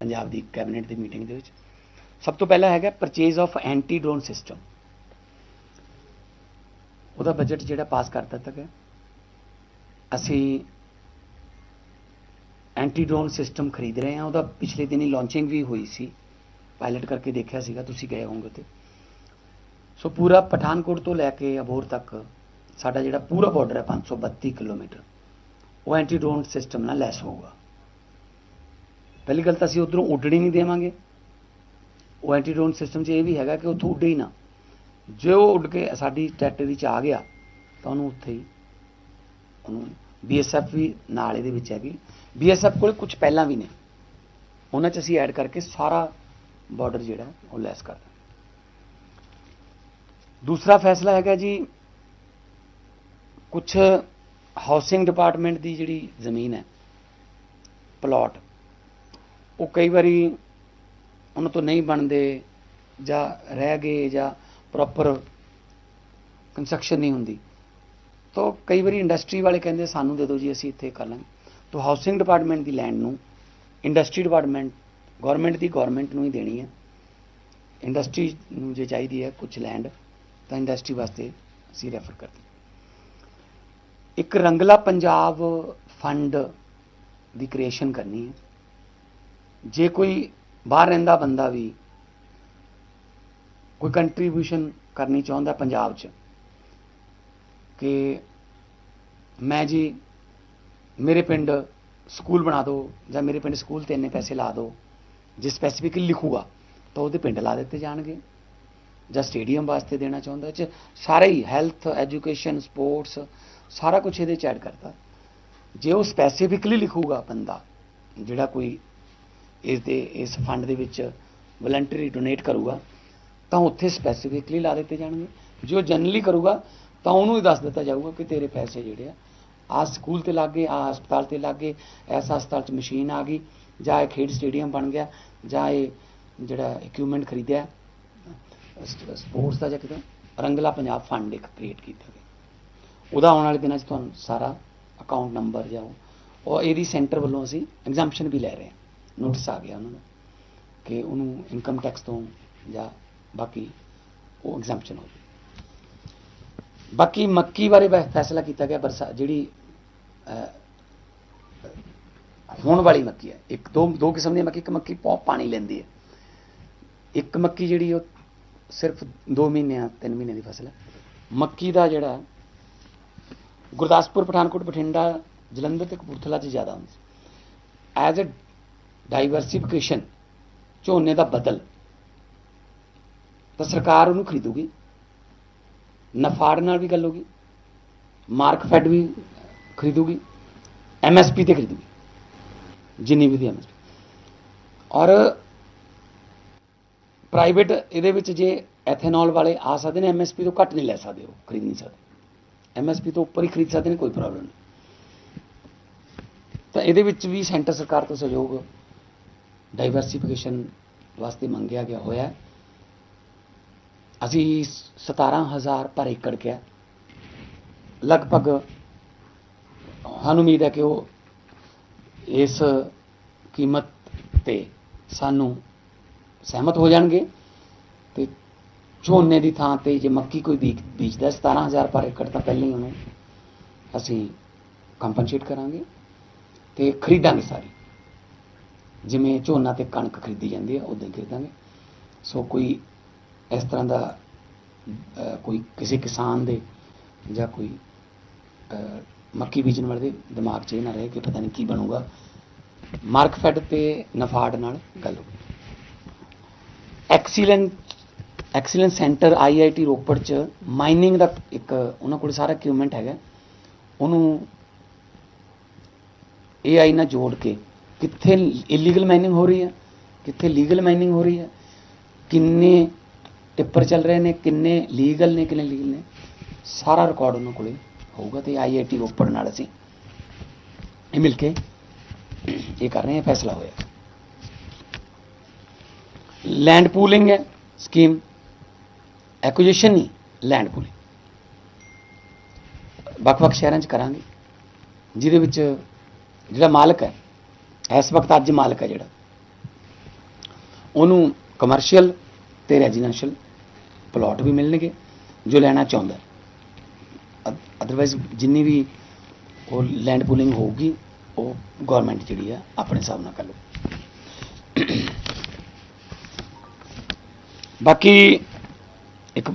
ਪੰਜਾਬ ਦੀ ਕੈਬਨਿਟ ਦੀ ਮੀਟਿੰਗ ਦੇ ਵਿੱਚ। ਸਭ ਤੋਂ ਪਹਿਲਾਂ ਹੈਗਾ purchase of anti drone system ਉਹਦਾ ਬਜਟ ਜਿਹੜਾ ਪਾਸ ਕਰ ਦਿੱਤਾ ਗਿਆ। ਅਸੀਂ ਐਂਟੀ ਡਰੋਨ ਸਿਸਟਮ ਖਰੀਦ ਰਹੇ ਹਾਂ। ਉਹਦਾ ਪਿਛਲੇ ਦਿਨੀ ਲਾਂਚਿੰਗ ਵੀ ਹੋਈ ਸੀ। ਪਾਇਲਟ ਕਰਕੇ ਦੇਖਿਆ ਸੀਗਾ। ਤੁਸੀਂ ਗਏ ਹੋਵੋਗੇ ਤੇ ਸੋ ਪੂਰਾ ਪਠਾਨਕੋਟ ਤੋਂ ਲੈ ਕੇ ਅਬੋਰ ਤੱਕ ਸਾਡਾ ਜਿਹੜਾ ਪੂਰਾ ਬਾਰਡਰ ਹੈ 532 ਕਿਲੋਮੀਟਰ। ਉਹ ਐਂਟੀ ਡਰੋਨ ਸਿਸਟਮ ਨਾਲ ਲੈਸ ਹੋਊਗਾ। ਪਹਿਲੀ ਗੱਲ ਤਾਂ ਅਸੀਂ ਉਧਰੋਂ ਉੱਡਣੀ ਨਹੀਂ ਦੇਵਾਂਗੇ। ਉਹ ਐਂਟੀ ਡਰੋਨ ਸਿਸਟਮ 'ਚ ਇਹ ਵੀ ਹੈਗਾ ਕਿ ਉੱਥੋਂ ਉੱਡੇ ਹੀ ਨਾ। ਜੇ ਉਹ ਉੱਡ ਕੇ ਸਾਡੀ ਟੈਰੀਟਰੀ 'ਚ ਆ ਗਿਆ, ਤਾਂ ਉਹਨੂੰ ਉੱਥੇ ਹੀ ਉਹਨੂੰ ਬੀਐਸਐਫ ਵੀ ਨਾਲ ਇਹਦੇ ਵਿੱਚ ਹੈਗੀ। ਬੀਐਸਐਫ ਕੋਲ ਕੁਝ ਪਹਿਲਾਂ ਵੀ ਨੇ। ਉਹਨਾਂ 'ਚ ਅਸੀਂ ਐਡ ਕਰਕੇ ਸਾਰਾ ਬਾਰਡਰ ਜਿਹੜਾ ਉਹ ਲੈਸ ਕਰ ਦਾਂਗੇ ਦੂਸਰਾ ਫੈਸਲਾ ਹੈਗਾ ਜੀ ਕੁਝ ਹਾਊਸਿੰਗ ਡਿਪਾਰਟਮੈਂਟ ਦੀ ਜਿਹੜੀ ਜ਼ਮੀਨ ਹੈ ਪਲਾਟ ਉਹ ਕਈ ਵਾਰੀ ਉਹਨਾਂ ਤੋਂ ਨਹੀਂ ਬਣਦੇ ਜਾਂ ਰਹਿ ਗਏ ਜਾਂ ਪ੍ਰੋਪਰ ਕੰਸਟਰਕਸ਼ਨ ਨਹੀਂ ਹੁੰਦੀ। ਤਾਂ ਕਈ ਵਾਰੀ ਇੰਡਸਟਰੀ ਵਾਲੇ ਕਹਿੰਦੇ ਸਾਨੂੰ ਦੇ ਦਿਓ ਜੀ, ਅਸੀਂ ਇੱਥੇ ਕਰ ਲਾਂਗੇ। ਤਾਂ ਹਾਊਸਿੰਗ ਡਿਪਾਰਟਮੈਂਟ ਦੀ ਲੈਂਡ ਨੂੰ ਇੰਡਸਟਰੀ ਡਿਪਾਰਟਮੈਂਟ ਗਵਰਨਮੈਂਟ ਦੀ ਗਵਰਨਮੈਂਟ ਨੂੰ ਹੀ ਦੇਣੀ ਹੈ। ਇੰਡਸਟਰੀ ਨੂੰ ਜੇ ਚਾਹੀਦੀ ਹੈ ਕੁਝ ਲੈਂਡ ਤਾਂ ਇੰਡਸਟਰੀ ਵਾਸਤੇ ਅਸੀਂ ਰੈਫਰ ਕਰਦੇ ਇੱਕ ਰੰਗਲਾ ਪੰਜਾਬ ਫੰਡ ਦੀ ਕ੍ਰੀਏਸ਼ਨ ਕਰਨੀ ਹੈ। ਜੇ ਕੋਈ ਬਾਹਰ ਰਹਿੰਦਾ ਬੰਦਾ ਵੀ ਕੋਈ ਕੰਟਰੀਬਿਊਸ਼ਨ ਕਰਨੀ ਚਾਹੁੰਦਾ ਪੰਜਾਬ 'ਚ, ਕਿ ਮੈਂ ਜੀ ਮੇਰੇ ਪਿੰਡ ਸਕੂਲ ਬਣਾ ਦਿਓ ਜਾਂ ਮੇਰੇ ਪਿੰਡ ਸਕੂਲ ਤੇ ਇੰਨੇ ਪੈਸੇ ਲਾ ਦਿਓ ਜੇ ਸਪੈਸੀਫਿਕਲੀ ਲਿਖੂਗਾ ਤਾਂ ਉਹਦੇ ਪਿੰਡ ਲਾ ਦਿੱਤੇ ਜਾਣਗੇ ਜਾਂ ਸਟੇਡੀਅਮ ਵਾਸਤੇ ਦੇਣਾ ਚਾਹੁੰਦਾ, ਚ ਸਾਰੇ ਹੀ ਹੈਲਥ ਐਜੂਕੇਸ਼ਨ ਸਪੋਰਟਸ ਸਾਰਾ ਕੁਝ ਇਹਦੇ ਚ ਐਡ ਕਰਦਾ ਜੇ ਉਹ ਸਪੈਸੀਫਿਕਲੀ ਲਿਖੂਗਾ ਬੰਦਾ, ਜਿਹੜਾ ਕੋਈ ਇਸ ਦੇ, ਇਸ ਫੰਡ ਦੇ ਵਿੱਚ ਵਲੰਟਰੀ ਡੋਨੇਟ ਕਰੂਗਾ, ਤਾਂ ਉੱਥੇ ਸਪੈਸੀਫਿਕਲੀ ਲਾ ਦਿੱਤੇ ਜਾਣਗੇ। ਜੋ ਜਨਰਲੀ ਕਰੂਗਾ, ਤਾਂ ਉਹਨੂੰ ਹੀ ਦੱਸ ਦਿੱਤਾ ਜਾਊਗਾ ਕਿ ਤੇਰੇ ਪੈਸੇ ਜਿਹੜੇ ਆ ਆ ਸਕੂਲ ਤੇ ਲੱਗੇ ਆ ਹਸਪਤਾਲ ਤੇ ਲੱਗੇ ਐਸਾ ਹਸਪਤਾਲ ਚ ਮਸ਼ੀਨ ਆ ਗਈ, ਜਾਂ ਇਹ ਖੇਡ ਸਟੇਡੀਅਮ ਬਣ ਗਿਆ, ਜਾਂ ਇਹ ਜਿਹੜਾ ਇਕਵਿਪਮੈਂਟ ਖਰੀਦਿਆ ਸਪੋਰਟਸ ਦਾ ਜਾਂ ਕਿਤੇ, ਰੰਗਲਾ ਪੰਜਾਬ ਫੰਡ ਇੱਕ ਕ੍ਰੀਏਟ ਕੀਤਾ ਗਿਆ। ਉਹਦਾ ਆਉਣ ਵਾਲੇ ਦਿਨਾਂ 'ਚ ਤੁਹਾਨੂੰ ਸਾਰਾ ਅਕਾਊਂਟ ਨੰਬਰ ਜਾਂ ਉਹ- ਇਹਦੀ ਸੈਂਟਰ ਵੱਲੋਂ ਅਸੀਂ ਐਗਜ਼ਾਮਸ਼ਨ ਵੀ ਲੈ ਰਹੇ ਹਾਂ। ਨੋਟਿਸ ਆ ਗਿਆ ਉਹਨਾਂ ਦਾ ਕਿ ਉਹਨੂੰ ਇਨਕਮ ਟੈਕਸ ਤੋਂ ਜਾਂ ਬਾਕੀ ਉਹ ਐਗਜ਼ਾਮਪਸ਼ਨ ਹੋ ਜਾਵੇ ਬਾਕੀ ਮੱਕੀ ਬਾਰੇ ਫੈਸਲਾ ਕੀਤਾ ਗਿਆ ਬਰਸਾ ਜਿਹੜੀ ਹੋਣ ਵਾਲੀ ਮੱਕੀ ਹੈ। ਇੱਕ ਦੋ ਦੋ ਕਿਸਮ ਦੀ ਮੱਕੀ, ਇੱਕ ਮੱਕੀ ਬਹੁਤ ਪਾਣੀ ਲੈਂਦੀ ਹੈ। ਇੱਕ ਮੱਕੀ ਜਿਹੜੀ ਉਹ ਸਿਰਫ 2 ਮਹੀਨਿਆਂ 3 ਮਹੀਨੇ ਦੀ ਫਸਲ ਹੈ। ਮੱਕੀ ਦਾ ਜਿਹੜਾ ਗੁਰਦਾਸਪੁਰ, ਪਠਾਨਕੋਟ, ਬਠਿੰਡਾ, ਜਲੰਧਰ ਤੇ ਕਪੂਰਥਲਾ 'ਚ ਜ਼ਿਆਦਾ ਹੁੰਦੀ। ਸੀ ਐਜ਼ ਅ ਡਾਈਵਰਸਿਫਿਕੇਸ਼ਨ ਝੋਨੇ ਦਾ ਬਦਲ। ਤਾਂ ਸਰਕਾਰ ਉਹਨੂੰ ਖਰੀਦੂਗੀ। ਨਫਾੜ ਨਾਲ ਵੀ ਗੱਲ ਹੋਗੀ ਮਾਰਕ ਫੈਡ ਵੀ ਖਰੀਦੂਗੀ। ਐਮਐਸਪੀ ਤੇ ਖਰੀਦੂਗੀ। ਜਿੰਨੀ ਵੀ ਦੀ ਐਮਐਸਪੀ ਔਰ ਪ੍ਰਾਈਵੇਟ ਇਹਦੇ ਵਿੱਚ ਜੇ ਐਥੇਨੋਲ ਵਾਲੇ ਆ ਸਕਦੇ ਨੇ ਐਮਐਸਪੀ ਤੋਂ ਘੱਟ ਨਹੀਂ ਲੈ ਸਕਦੇ ਉਹ, ਖਰੀਦ ਨਹੀਂ ਸਕਦੇ। ਐਮਐਸਪੀ ਤੋਂ ਉੱਪਰ ਹੀ ਖਰੀਦ ਸਕਦੇ ਨੇ, ਕੋਈ ਪ੍ਰੋਬਲਮ ਨਹੀਂ। ਤਾਂ ਇਹਦੇ ਵਿੱਚ ਵੀ ਸੈਂਟਰ ਸਰਕਾਰ ਤੋਂ ਸਹਿਯੋਗ ਡਾਈਵਰਸਿਫਿਕੇਸ਼ਨ ਵਾਸਤੇ ਮੰਗਿਆ ਗਿਆ ਹੋਇਆ ਹੈ। ਅਸੀਂ 17000 ਪਰ ਏਕੜ ਕਿਹਾ ਲਗਭਗ ਸਾਨੂੰ ਉਮੀਦ ਹੈ ਕਿ ਉਹ ਇਸ ਕੀਮਤ ਤੇ ਸਾਨੂੰ ਸਹਿਮਤ ਹੋ ਜਾਣਗੇ ਤੇ ਝੋਨੇ ਦੀ ਥਾਂ ਤੇ ਜੇ ਮੱਕੀ ਕੋਈ ਬੀਜ ਬੀਜਦਾ 17000 ਪਰ ਏਕੜ, ਤਾਂ ਪਹਿਲਾਂ ਹੀ ਉਹਨੂੰ ਅਸੀਂ ਕੰਪਨਸੇਟ ਕਰਾਂਗੇ ਤੇ ਖਰੀਦਾਂਗੇ ਸਾਰੀ ਜਿਵੇਂ ਝੋਨਾ ਤੇ ਕਣਕ ਖਰੀਦੀ ਜਾਂਦੀ ਹੈ ਉਦਾਂ ਹੀ ਖਰੀਦਾਂਗੇ ਸੋ ਕੋਈ ਇਸ ਤਰ੍ਹਾਂ ਦਾ ਕੋਈ ਕਿਸੇ ਕਿਸਾਨ ਦੇ ਜਾਂ ਕੋਈ ਮੱਕੀ ਬੀਜਣ ਵਾਲੇ ਦੇ ਦਿਮਾਗ 'ਚ ਇਹ ਨਾ ਰਹੇ ਕਿ ਪਤਾ ਨਹੀਂ ਕੀ ਬਣੂਗਾ। ਮਾਰਕਫੈਡ ਤੇ ਨਫਾੜ ਨਾਲ ਗੱਲ ਹੋਈ excellent excellence centre IIT Ropar ਚ ਮਾਈਨਿੰਗ ਦਾ ਇੱਕ ਉਹਨਾਂ ਕੋਲ ਸਾਰਾ ਇਕਵਿਪਮੈਂਟ ਹੈਗਾ। ਉਹਨੂੰ ਏਆਈ ਨਾਲ ਜੋੜ ਕੇ ਕਿੱਥੇ ਇਲੀਗਲ ਮਾਈਨਿੰਗ ਹੋ ਰਹੀ ਹੈ, ਕਿੱਥੇ ਲੀਗਲ ਮਾਈਨਿੰਗ ਹੋ ਰਹੀ ਹੈ, ਕਿੰਨੇ ਟਿੱਪਰ ਚੱਲ ਰਹੇ ਨੇ, ਕਿੰਨੇ ਲੀਗਲ ਨੇ, ਕਿੰਨੇ ਲੀਗਲ ਨੇ, ਸਾਰਾ ਰਿਕਾਰਡ ਉਹਨਾਂ ਕੋਲੇ ਹੋਊਗਾ ਤੇ ਆਈਆਈਟੀ ਰੋਪੜ ਨਾਲ ਅਸੀਂ ਇਹ ਮਿਲ ਕੇ ਇਹ ਕਰ ਰਹੇ ਹਾਂ, ਫੈਸਲਾ ਹੋਇਆ। ਲੈਂਡ ਪੂਲਿੰਗ ਹੈ ਸਕੀਮ ਐਕੁਜੀਸ਼ਨ ਨਹੀਂ ਲੈਂਡ ਪੂਲਿੰਗ ਵੱਖ-ਵੱਖ ਸ਼ਹਿਰਾਂ 'ਚ ਕਰਾਂਗੇ, ਜਿਹਦੇ ਵਿੱਚ ਜਿਹੜਾ ਮਾਲਕ ਹੈ ਇਸ ਵਕਤ ਅੱਜ ਮਾਲਕ ਹੈ ਜਿਹੜਾ। ਉਹਨੂੰ ਕਮਰਸ਼ੀਅਲ ਤੇ ਰੈਜ਼ੀਡੈਂਸ਼ੀਅਲ ਪਲਾਟ ਵੀ ਮਿਲਣਗੇ, ਜੋ ਲੈਣਾ ਚਾਹੁੰਦਾ। ਅਦਰਵਾਈਜ਼ ਜਿੰਨੀ ਵੀ ਉਹ ਲੈਂਡ ਪੂਲਿੰਗ ਹੋਊਗੀ, ਉਹ ਗਵਰਨਮੈਂਟ ਜਿਹੜੀ ਆ, ਆਪਣੇ ਹਿਸਾਬ ਨਾਲ ਕਰ ਲਓ ਬਾਕੀ ਇੱਕ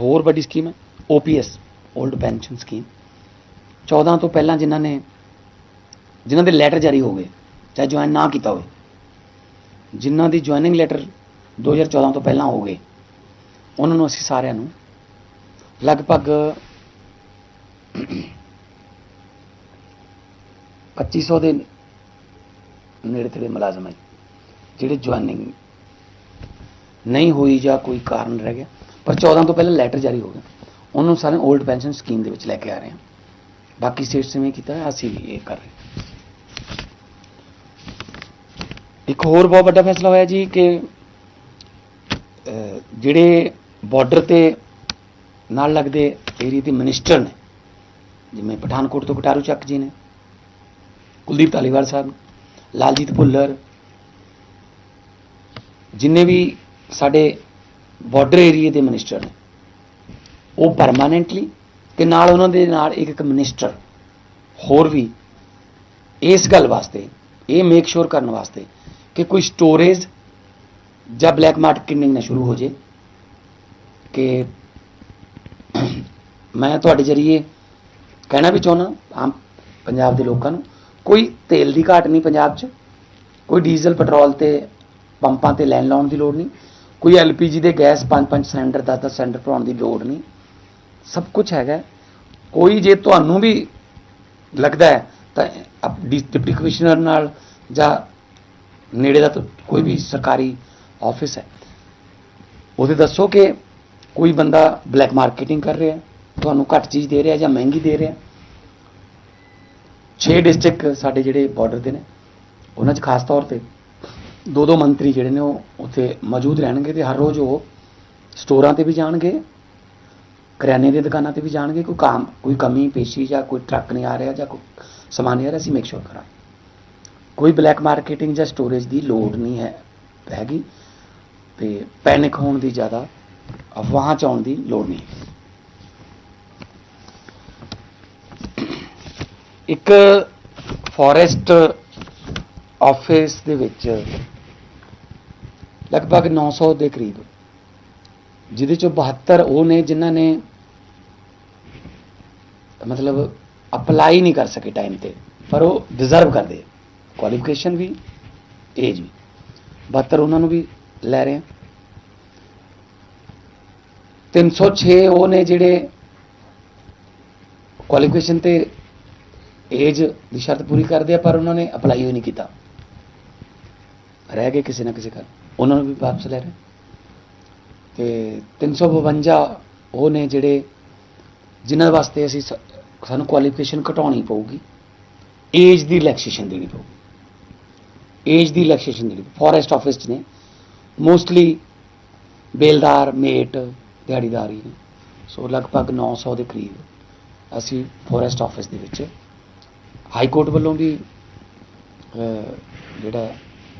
ਹੋਰ ਵੱਡੀ ਸਕੀਮ ਹੈ OPS 올ਡ ਪੈਨਸ਼ਨ ਸਕੀਮ 14 ਤੋਂ ਪਹਿਲਾਂ ਜਿਨ੍ਹਾਂ ਨੇ, ਜਿਨ੍ਹਾਂ ਦੇ ਲੈਟਰ ਜਾਰੀ ਹੋ ਗਏ ਚਾਹੇ ਜੁਆਇਨ ਨਾ ਕੀਤਾ ਹੋਵੇ। ਜਿਨ੍ਹਾਂ ਦੀ ਜੁਆਇਨਿੰਗ ਲੈਟਰ 2014 ਤੋਂ ਪਹਿਲਾਂ ਹੋ ਗਏ ਉਹਨਾਂ ਨੂੰ ਅਸੀਂ ਸਾਰਿਆਂ ਨੂੰ ਲਗਭਗ 2500 ਦੇ ਨੇੜੇ ਤੇੜੇ ਮੁਲਾਜ਼ਮ ਹੈ, ਜਿਹੜੇ ਜੁਆਇਨਿੰਗ ਨਹੀਂ ਹੋਈ ਜਾਂ ਕੋਈ ਕਾਰਨ ਰਹਿ ਗਿਆ। ਪਰ 14 ਤੋਂ ਪਹਿਲਾਂ ਲੈਟਰ ਜਾਰੀ ਹੋ ਗਿਆ ਉਹਨਾਂ ਨੂੰ ਸਾਰੇ 올ਡ ਪੈਨਸ਼ਨ ਸਕੀਮ ਦੇ ਵਿੱਚ ਲੈ ਕੇ ਆ ਰਹੇ ਹਾਂ। ਬਾਕੀ ਸਟੇਟਸ ਨੇ ਕੀਤਾ ਅਸੀਂ ਇਹ ਕਰ ਰਹੇ ਹਾਂ। ਇੱਕ ਹੋਰ ਬਹੁਤ ਵੱਡਾ ਫੈਸਲਾ ਹੋਇਆ ਜੀ ਕਿ ਜਿਹੜੇ ਬਾਰਡਰ ਤੇ ਨਾਲ ਲੱਗਦੇ ਏਰੀਏ ਦੇ ਮਿਨਿਸਟਰ ਨੇ, ਜਿਵੇਂ ਪਠਾਨਕੋਟ ਤੋਂ ਕਟਾਰੂ ਚੱਕ ਜੀ ਨੇ, ਕੁਲਦੀਪ ਧਾਲੀਵਾਲ ਸਾਹਿਬ, ਲਾਲਜੀਤ ਭੁੱਲਰ, ਜਿੰਨੇ ਵੀ ਸਾਡੇ ਬਾਰਡਰ ਏਰੀਏ ਦੇ ਮਿਨਿਸਟਰ ਨੇ, ਉਹ ਪਰਮਾਨੈਂਟਲੀ ਤੇ ਨਾਲ ਉਹਨਾਂ ਦੇ ਨਾਲ ਇੱਕ ਇੱਕ ਮਿਨਿਸਟਰ ਹੋਰ ਵੀ ਇਸ ਗੱਲ ਵਾਸਤੇ, ਇਹ ਮੇਕ ਸ਼ੋਰ ਕਰਨ ਵਾਸਤੇ ਕਿ ਕੋਈ ਸਟੋਰੇਜ ਜਾਂ ਬਲੈਕ ਮਾਰਕੀਟਿੰਗ ਨਾ ਸ਼ੁਰੂ ਹੋ ਜੇ, ਕਿ ਮੈਂ ਤੁਹਾਡੇ ਜਰੀਏ ਕਹਿਣਾ ਵੀ ਚਾਹੁੰਦਾ, ਆਮ ਪੰਜਾਬ ਦੇ ਲੋਕਾਂ ਨੂੰ, ਕੋਈ ਤੇਲ ਦੀ ਘਾਟ ਨਹੀਂ ਪੰਜਾਬ 'ਚ, ਕੋਈ ਡੀਜ਼ਲ ਪੈਟਰੋਲ ਤੇ ਪੰਪਾਂ ਤੇ ਲੈਣ ਲਾਉਣ ਦੀ ਲੋੜ ਨਹੀਂ, ਕੋਈ ਐਲਪੀਜੀ ਦੇ ਗੈਸ 5-5 ਸਿਲੰਡਰ 10-10 ਸਿਲੰਡਰ ਭਰਾਉਣ ਦੀ ਲੋੜ ਨਹੀਂ, ਸਭ ਕੁਝ ਹੈਗਾ। ਕੋਈ ਜੇ ਤੁਹਾਨੂੰ ਵੀ ਲੱਗਦਾ ਹੈ, ਤਾਂ ਆਪ ਡਿਪਟੀ ਕਮਿਸ਼ਨਰ ਨਾਲ ਜਾਂ ਨੇੜੇ ਦਾ ਤਾਂ ਕੋਈ ਵੀ ਸਰਕਾਰੀ ਆਫਿਸ ਹੈ। ਉਹਦੇ ਦੱਸੋ ਕਿ ਕੋਈ ਬੰਦਾ ਬਲੈਕ ਮਾਰਕੀਟਿੰਗ ਕਰ ਰਿਹਾ ਤੁਹਾਨੂੰ ਘੱਟ ਚੀਜ਼ ਦੇ ਰਿਹਾ ਜਾਂ ਮਹਿੰਗੀ ਦੇ ਰਿਹਾ 6 ਡਿਸਟ੍ਰਿਕਟ ਸਾਡੇ ਜਿਹੜੇ ਬਾਰਡਰ ਦੇ ਨੇ, ਉਹਨਾਂ 'ਚ ਖਾਸ ਤੌਰ ਤੇ ਦੋ ਦੋ ਮੰਤਰੀ ਜਿਹੜੇ ਨੇ ਉਹ ਉੱਥੇ ਮੌਜੂਦ ਰਹਿਣਗੇ ਤੇ ਹਰ ਰੋਜ਼ ਉਹ ਸਟੋਰਾਂ ਤੇ ਵੀ ਜਾਣਗੇ, ਕਰਿਆਨੇ ਦੀਆਂ ਦੁਕਾਨਾਂ ਤੇ ਵੀ ਜਾਣਗੇ, ਕੋਈ ਕੰਮ, ਕੋਈ ਕਮੀ, ਪੇਸ਼ੀ ਜਾਂ ਕੋਈ ਟਰੱਕ ਨਹੀਂ ਆ ਰਿਹਾ ਜਾਂ ਕੋਈ ਸਮਾਨ ਨਹੀਂ ਆ ਰਿਹਾ, ਅਸੀਂ ਮੇਕ ਸ਼ੋਰ ਕਰਾਂਗੇ। ਕੋਈ ਬਲੈਕ ਮਾਰਕੀਟਿੰਗ ਜਾਂ ਸਟੋਰੇਜ ਦੀ ਲੋੜ ਨਹੀਂ ਹੈ, ਹੈਗੀ। ਤੇ ਪੈਨਿਕ ਹੋਣ ਦੀ ਜ਼ਿਆਦਾ, ਅਫਵਾਹਾਂ ਚ ਆਉਣ ਦੀ ਲੋੜ ਨਹੀਂ। ਇੱਕ ਫੋਰੈਸਟ ਆਫਿਸ ਦੇ ਵਿੱਚ ਲਗਭਗ 900 ਦੇ ਕਰੀਬ, ਜਿਹਦੇ ਚੋਂ 72 ਉਹ ਨੇ ਜਿਨ੍ਹਾਂ ਨੇ ਮਤਲਬ ਅਪਲਾਈ ਨਹੀਂ ਕਰ ਸਕੇ ਟਾਈਮ ਤੇ, ਪਰ ਉਹ ਡਿਜ਼ਰਵ ਕਰਦੇ। ਕੁਆਲੀਫਿਕੇਸ਼ਨ ਵੀ ਏਜ ਵੀ। 72 ਉਹਨਾਂ ਨੂੰ ਵੀ ਲੈ ਰਹੇ ਆ। 306 ਉਹ ਨੇ ਜਿਹੜੇ ਕੁਆਲੀਫਿਕੇਸ਼ਨ ਤੇ ਏਜ ਦੀ ਸ਼ਰਤ ਪੂਰੀ ਕਰਦੇ ਆ, ਪਰ ਉਹਨਾਂ ਨੇ ਅਪਲਾਈ ਹੀ ਨਹੀਂ ਕੀਤਾ। ਰਹਿ ਗਏ ਕਿਸੇ ਨਾ ਕਿਸੇ ਕਰ ਉਹਨਾਂ ਨੂੰ ਵੀ ਵਾਪਸ ਲੈ ਰਹੇ। ਤੇ 352 ਉਹ ਨੇ ਜਿਹੜੇ, ਜਿਨ੍ਹਾਂ ਵਾਸਤੇ ਅਸੀਂ ਸ- ਸਾਨੂੰ ਕੁਆਲੀਫਿਕੇਸ਼ਨ ਘਟਾਉਣੀ ਪਊਗੀ। ਏਜ ਦੀ ਰਿਲੈਕਸੇਸ਼ਨ ਦੇਣੀ ਪਊਗੀ। ਏਜ ਦੀ ਰਿਲੈਕਸੇਸ਼ਨ ਦੇਣੀ ਫੋਰੈਸਟ ਆਫਿਸ 'ਚ ਨੇ। ਮੋਸਟਲੀ ਬੇਲਦਾਰ, ਮੇਟ, ਦਿਹਾੜੀਦਾਰ ਹੀ ਨੇ। ਸੋ ਲਗਭਗ 900 ਦੇ ਕਰੀਬ ਅਸੀਂ ਫੋਰੈਸਟ ਆਫਿਸ ਦੇ ਵਿੱਚ ਹਾਈ ਕੋਰਟ ਵੱਲੋਂ ਵੀ ਜਿਹੜਾ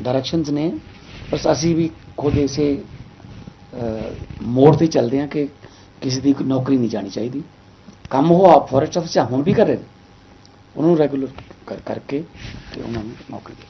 ਡਾਇਰੈਕਸ਼ਨਸ ਨੇ, ਬਸ ਅਸੀਂ ਵੀ ਖੁਦ ਇਸੇ ਮੋੜ ਤੇ ਚੱਲਦੇ ਹਾਂ ਕਿ ਕਿਸੇ ਦੀ ਨੌਕਰੀ ਨਹੀਂ ਜਾਣੀ ਚਾਹੀਦੀ। ਕੰਮ ਉਹ ਆਪ ਫੋਰੈਸਟ ਆਫਿਸ 'ਚ ਹੁਣ ਵੀ ਕਰ ਰਹੇ ਨੇ। ਉਹਨਾਂ ਨੂੰ ਰੈਗੂਲਰ ਕਰ, ਕਰਕੇ ਤੇ ਉਹਨਾਂ ਨੂੰ ਨੌਕਰੀ ਦੇ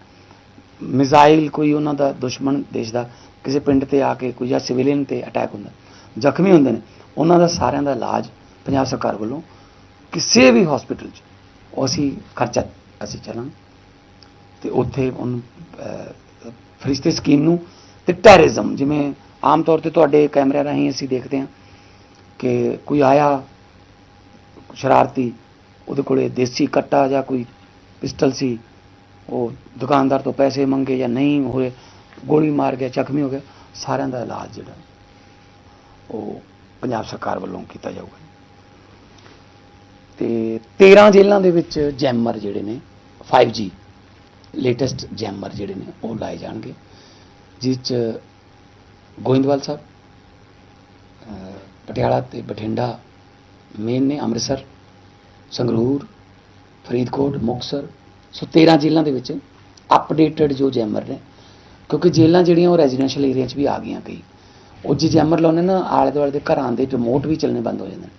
ਮਿਜ਼ਾਈਲ ਕੋਈ ਉਹਨਾਂ ਦਾ ਦੁਸ਼ਮਣ ਦੇਸ਼ ਦਾ ਕਿਸੇ ਪਿੰਡ ਤੇ ਆ ਕੇ ਕੋਈ ਜਾਂ ਸਿਵਿਲੀਅਨ ਤੇ ਅਟੈਕ ਹੁੰਦਾ ਜ਼ਖਮੀ ਹੁੰਦੇ ਨੇ ਉਹਨਾਂ ਦਾ ਸਾਰਿਆਂ ਦਾ ਇਲਾਜ ਪੰਜਾਬ ਸਰਕਾਰ ਵੱਲੋਂ ਕਿਸੇ ਵੀ ਹਸਪੀਟਲ 'ਚ ਉਹ ਅਸੀਂ ਖਰਚਾ ਅਸੀਂ ਚੱਲਾਂਗੇ। ਤੇ ਉੱਥੇ ਉਹਨੂੰ ਅਹ, ਫਰਿਸ਼ਤੇ ਸਕੀਮ ਨੂੰ ਤੇ ਟੈਰਰਿਜ਼ਮ ਜਿਵੇਂ ਆਮ ਤੌਰ ਤੇ ਤੁਹਾਡੇ ਕੈਮਰਿਆਂ ਰਾਹੀਂ ਅਸੀਂ ਦੇਖਦੇ ਹਾਂ ਕਿ ਕੋਈ ਆਇਆ ਸ਼ਰਾਰਤੀ ਉਹਦੇ ਕੋਲੇ ਦੇਸੀ ਕੱਟਾ ਜਾਂ ਕੋਈ ਪਿਸਟਲ ਸੀ ਉਹ ਦੁਕਾਨਦਾਰ ਤੋਂ ਪੈਸੇ ਮੰਗੇ ਜਾਂ ਨਹੀਂ ਹੋਏ ਗੋਲੀ ਮਾਰ ਗਿਆ, ਜ਼ਖਮੀ ਹੋ ਗਿਆ, ਸਾਰਿਆਂ ਦਾ ਇਲਾਜ ਜਿਹੜਾ, ਉਹ ਪੰਜਾਬ ਸਰਕਾਰ ਵੱਲੋਂ ਕੀਤਾ ਜਾਊਗਾ। ਤੇ 13 ਜੇਲ੍ਹਾਂ ਦੇ ਵਿੱਚ ਜੈਮਰ ਜਿਹੜੇ ਨੇ 5G ਲੇਟੈਸਟ ਜੈਮਰ ਜਿਹੜੇ ਨੇ, ਉਹ ਲਾਏ ਜਾਣਗੇ, ਜਿਸ ਚ ਗੋਇੰਦਵਾਲ ਸਾਹਿਬ ਪਟਿਆਲਾ ਤੇ ਬਠਿੰਡਾ, ਮੇਨ ਨੇ ਅੰਮ੍ਰਿਤਸਰ, ਸੰਗਰੂਰ, ਫਰੀਦਕੋਟ, ਮੁਕਤਸਰ ਸੋ 13 ਜੇਲ੍ਹਾਂ ਦੇ ਵਿੱਚ ਅਪਡੇਟਡ ਜੋ ਜੈਮਰ ਨੇ, ਕਿਉਂਕਿ ਜੇਲ੍ਹਾਂ ਜਿਹੜੀਆਂ ਉਹ ਰੈਜ਼ੀਡੈਂਸ਼ੀਅਲ ਏਰੀਆ 'ਚ ਵੀ ਆ ਗਈਆਂ ਕਈ। ਉਹ ਜੇ ਜੈਮਰ ਲਾਉਂਦੇ ਨਾ, ਆਲੇ ਦੁਆਲੇ ਦੇ ਘਰਾਂ ਦੇ ਰਿਮੋਟ ਵੀ ਚੱਲਣੇ ਬੰਦ ਹੋ ਜਾਂਦੇ ਨੇ।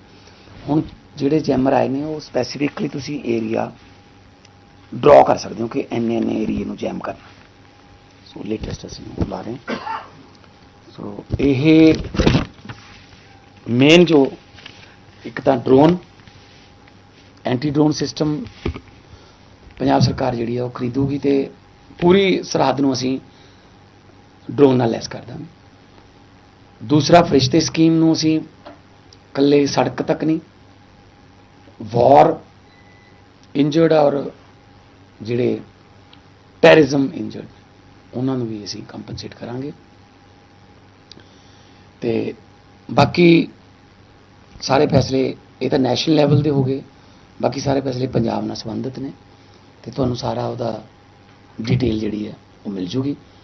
ਹੁਣ ਜਿਹੜੇ ਜੈਮਰ ਆਏ ਨੇ, ਉਹ ਸਪੈਸੀਫਿਕਲੀ ਤੁਸੀਂ ਏਰੀਆ ਡਰਾ ਕਰ ਸਕਦੇ ਹੋ ਕਿ ਇੰਨੇ ਇੰਨੇ ਏਰੀਏ ਨੂੰ ਜੈਮ ਕਰਨਾ। ਸੋ ਲੇਟੈਸਟ ਅਸੀਂ ਉਹ ਲਾ ਰਹੇ ਹਾਂ। ਸੋ ਇਹ ਮੇਨ ਜੋ ਇੱਕ ਤਾਂ drone anti drone system Punjab ਸਰਕਾਰ ਜਿਹੜੀ ਆ ਉਹ ਖਰੀਦੂਗੀ ਤੇ ਪੂਰੀ ਸਰਹੱਦ ਨੂੰ ਅਸੀਂ ਡਰੋਨ ਨਾਲ ਲੈਸ ਕਰ ਦਾਂਗੇ। ਦੂਸਰਾ ਫਰਿਸ਼ਤੇ ਸਕੀਮ ਨੂੰ ਅਸੀਂ ਇਕੱਲੇ ਸੜਕ ਤੱਕ ਨਹੀਂ ਵਾਰ ਇੰਜਰਡ ਔਰ ਜਿਹੜੇ ਟੈਰਰਿਜ਼ਮ ਇੰਜਰਡ ਉਹਨਾਂ ਨੂੰ ਵੀ ਅਸੀਂ ਕੰਪਨਸੇਟ ਕਰਾਂਗੇ। ਤੇ ਬਾਕੀ ਸਾਰੇ ਫੈਸਲੇ ਇਹ ਤਾਂ ਨੈਸ਼ਨਲ ਲੈਵਲ ਦੇ ਹੋ ਗਏ, ਬਾਕੀ ਸਾਰੇ ਫੈਸਲੇ ਪੰਜਾਬ ਨਾਲ ਸੰਬੰਧਿਤ ਨੇ। ਤੇ ਤੁਹਾਨੂੰ ਸਾਰਾ ਉਹਦਾ ਡਿਟੇਲ ਜਿਹੜੀ ਹੈ ਉਹ ਮਿਲ ਜੂਗੀ।